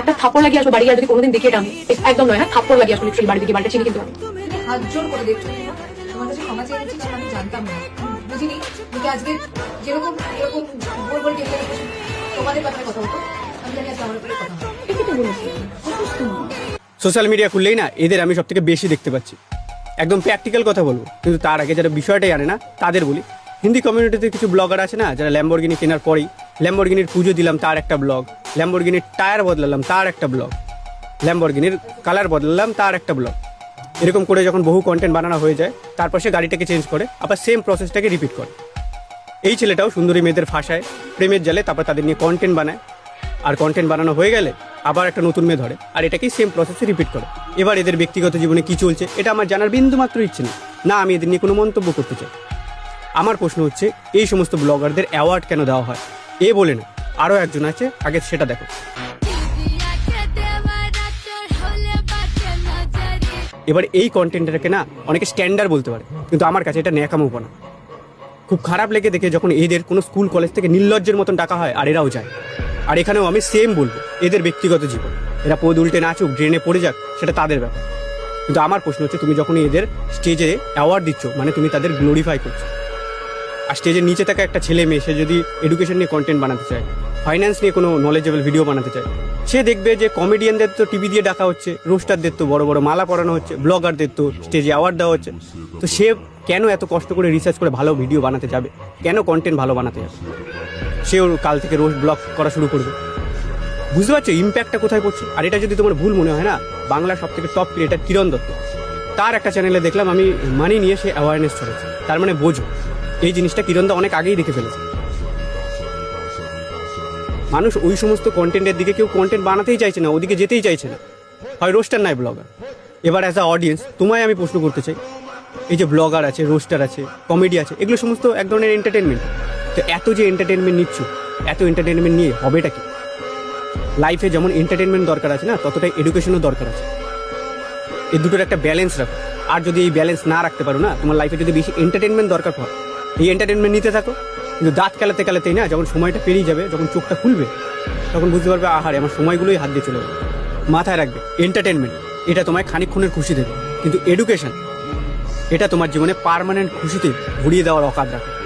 একটা থাপ্পড় লাগিয়ে আসব বাড়ি যদি কোনোদিন দেখে এটা আমি একদম নয় হ্যাঁ থাপ্পড় লাগিয়ে আসব লিটারালি বাড়ি দিকে বাড়িটা চিনি কিন্তু। আমি হাত জোর করে দেখছ তোমার কাছে ক্ষমা চেয়ে নিচ্ছি আমি জানতাম না। বুঝিনি? কিন্তু আজকে যেরকম এরকম গোল গোল টেবিলে তোমাদের ব্যাপারে কথা হতো আমি জানি আজকে আমার ব্যাপারে কথা হবে ঠিকই তো বলেছি? অসুস্থ না। সোশ্যাল মিডিয়া খুললেই না এদের আমি সব থেকে বেশি দেখতে পাচ্ছি। একদম প্র্যাকটিক্যাল কথা বলব কিন্তু তার আগে যারা বিষয়টাই জানে না তাদের বলি। হিন্দি কমিউনিটিতে কিছু ব্লগার আছে না যারা ল্যাম্বরগিনি কেনার পরেই ল্যাম্বরগিনির পুজো দিলাম তার একটা ব্লগ ল্যাম্বরগিনির টায়ার বদলালাম তার একটা ব্লগ ল্যাম্বরগিনির কালার বদলালাম তার একটা ব্লগ এরকম করে যখন বহু কন্টেন্ট বানানো হয়ে যায়, তারপর সে গাড়িটাকে চেঞ্জ করে, আবার সেম প্রসেসটাকে রিপিট করে। এই ছেলেটাও সুন্দরী মেয়েদের ফাঁসায়, প্রেমের জালে তারপর তাদের নিয়ে কন্টেন্ট বানায়। আর কন্টেন্ট বানানো হয়ে গেলে আবার একটা নতুন মেয়ে ধরে, আর এটাকেই সেম প্রসেসে রিপিট করে। এবার এদের ব্যক্তিগত জীবনে কি চলছে, এটা আমার জানার বিন্দু মাত্র ইচ্ছে না না, আমি এদের নিয়ে কোনো মন্তব্য করতে চাই। আমার প্রশ্ন হচ্ছে, এই সমস্ত ব্লগারদের অ্যাওয়ার্ড কেন দেওয়া হয়? এ বলে না আরও একজন আছে, আগে সেটা দেখো। এবার এই কন্টেন্টটাকে না অনেকে স্ট্যান্ডার্ড বলতে পারে, কিন্তু আমার কাছে এটা ন্যাকামোপনা খুব খারাপ লেগে দেখে যখন এদের কোনো স্কুল কলেজ থেকে নির্লজ্জের মতন টাকা হয় আর এরাও যায়। আর এখানেও আমি সেম বলব, এদের ব্যক্তিগত জীবন। এরা পদ উল্টে নাচুক ড্রেনে পড়ে যাক, সেটা তাদের ব্যাপার। কিন্তু আমার প্রশ্ন হচ্ছে, তুমি যখন এদের স্টেজে অ্যাওয়ার্ড দিচ্ছ মানে তুমি তাদের গ্লোরিফাই করছ আর স্টেজের নিচে থাকা একটা ছেলে মেয়ে, সে যদি এডুকেশন নিয়ে কন্টেন্ট বানাতে চায় ফাইন্যান্স নিয়ে কোনো নলেজেবল ভিডিও বানাতে চায়, সে দেখবে যে কমেডিয়ানদের তো টিভি দিয়ে ডাকা হচ্ছে রোস্টারদের তো বড় বড় মালা পরানো হচ্ছে ব্লগারদের তো স্টেজে অ্যাওয়ার্ড দেওয়া হচ্ছে। তো সে কেন এত কষ্ট করে রিসার্চ করে ভালো ভিডিও বানাতে যাবে? কেন কন্টেন্ট ভালো বানাতে যাবে? সেও কাল থেকে রোস্ট ব্লগ করা শুরু করবে। বুঝতে পারছ? ইম্প্যাক্টটা কোথায় পড়ছে? আর এটা যদি তোমার ভুল মনে হয় না বাংলার সব থেকে টপ ক্রিয়েটার কিরণ দত্ত। তার একটা চ্যানেলে দেখলাম, আমি মানি নিয়ে সে অ্যাওয়ারনেস ছড়াচ্ছে। তার মানে বোঝো। এই জিনিসটা কিরণ দা অনেক আগেই দেখে ফেলেছে। মানুষ ওই সমস্ত কন্টেন্টের দিকে কেউ কন্টেন্ট বানাতেই চাইছে না, ওদিকে যেতেই চাইছে না। হয় রোস্টার নাই ব্লগার এবার অ্যাজ আ অডিয়েন্স তোমায় আমি প্রশ্ন করতে চাই। এই যে ব্লগার আছে রোস্টার আছে কমেডি আছে, এগুলো সমস্ত এক ধরনের এন্টারটেনমেন্ট তো এত যে এন্টারটেনমেন্ট নিচ্ছ, এত এন্টারটেনমেন্ট নিয়ে হবেটা কি? লাইফে যেমন এন্টারটেনমেন্ট দরকার আছে না, ততটাই এডুকেশনও দরকার আছে। এই দুটোর একটা ব্যালেন্স রাখো। আর যদি এই ব্যালেন্স না রাখতে পারো না, তোমার লাইফে যদি বেশি এন্টারটেনমেন্ট দরকার হয় এই এন্টারটেনমেন্ট নিতে থাকো। কিন্তু দাঁত কালাতে কালাতেই না, যখন সময়টা পেরিয়ে যাবে, যখন চোখটা খুলবে, তখন বুঝতে পারবে, আহারে, আমার সময়গুলোই হাত দিয়ে চলে যাবে মাথায় রাখবে এন্টারটেনমেন্ট এটা তোমায় খানিক্ষণের খুশি দেবে। কিন্তু এডুকেশন এটা তোমার জীবনে পারমানেন্ট খুশিতে ঘুরিয়ে দেওয়ার অকার রাখে।